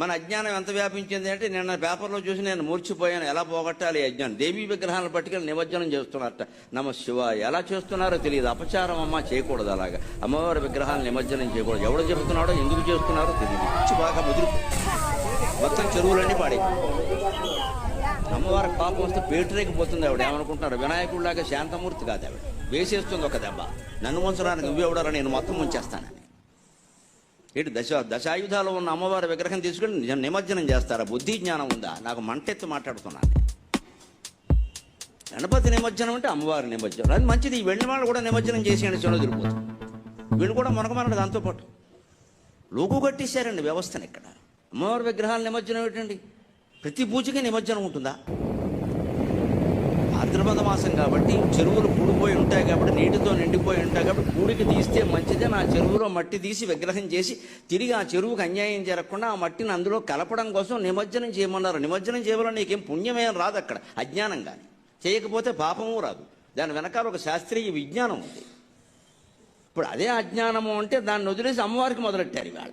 మన అజ్ఞానం ఎంత వ్యాపించింది అంటే నిన్న పేపర్లో చూసి నేను మూర్చిపోయాను. ఎలా పోగొట్టాలి అజ్ఞానం? దేవీ విగ్రహాలను పట్టుకెళ్ళి నిమజ్జనం చేస్తున్నారట. నమ శివ ఎలా చేస్తున్నారో తెలియదు. అపచారం అమ్మ చేయకూడదు అలాగా. అమ్మవారి విగ్రహాలను నిమజ్జనం చేయకూడదు. ఎవడు చెబుతున్నాడో ఎందుకు చేస్తున్నారో తెలియదు. పిచ్చి బాగా ముదురు మొత్తం చెరువులన్నీ పాడే అమ్మవారికి పాపం వస్తే పేటరేకిపోతుంది ఆవిడ. ఏమనుకుంటున్నారు? వినాయకుడిలాగా శాంతమూర్తి కాదు ఆవిడ. వేసేస్తుంది ఒక దెబ్బ. నన్ను ముంచడానికి నువ్వెవడరా? నేను మొత్తం ముంచేస్తానని ఏంటి దశ దశాయుధాలు ఉన్న అమ్మవారి విగ్రహం తీసుకుని నిమజ్జనం చేస్తారా? బుద్ధి జ్ఞానం ఉందా? నాకు మంటెత్తి మాట్లాడుతున్నాను. గణపతి నిమజ్జనం అంటే అమ్మవారి నిమజ్జనం. అది మంచిది. ఈ వెళ్ళిన వాళ్ళు కూడా నిమజ్జనం చేసేయండి చెడు తిరిగిపోతుంది వీళ్ళు కూడా దాంతో దాంతోపాటు లోకు కట్టేశారండి వ్యవస్థను ఇక్కడ. అమ్మవారి విగ్రహాల నిమజ్జనం ఏంటండి? ప్రతి పూజకి నిమజ్జనం ఉంటుందా? భాద్రపద మాసం కాబట్టి చెరువులు కూడిపోయి ఉంటాయి కాబట్టి నీటితో నిండిపోయి ఉంటాయి కాబట్టి కూడికి తీస్తే మంచిదే. నా చెరువులో మట్టి తీసి విగ్రహం చేసి తిరిగి ఆ చెరువుకు అన్యాయం జరగకుండా ఆ మట్టిని అందులో కలపడం కోసం నిమజ్జనం చేయమన్నారు. నిమజ్జనం చేయవల్ల నీకేం పుణ్యమేం రాదు అక్కడ అజ్ఞానం కానీ చేయకపోతే పాపము రాదు. దాని వెనకాల ఒక శాస్త్రీయ విజ్ఞానం ఉంది. ఇప్పుడు అదే అజ్ఞానము అంటే దాన్ని వదిలేసి అమ్మవారికి మొదలెట్టారు ఇవాళ.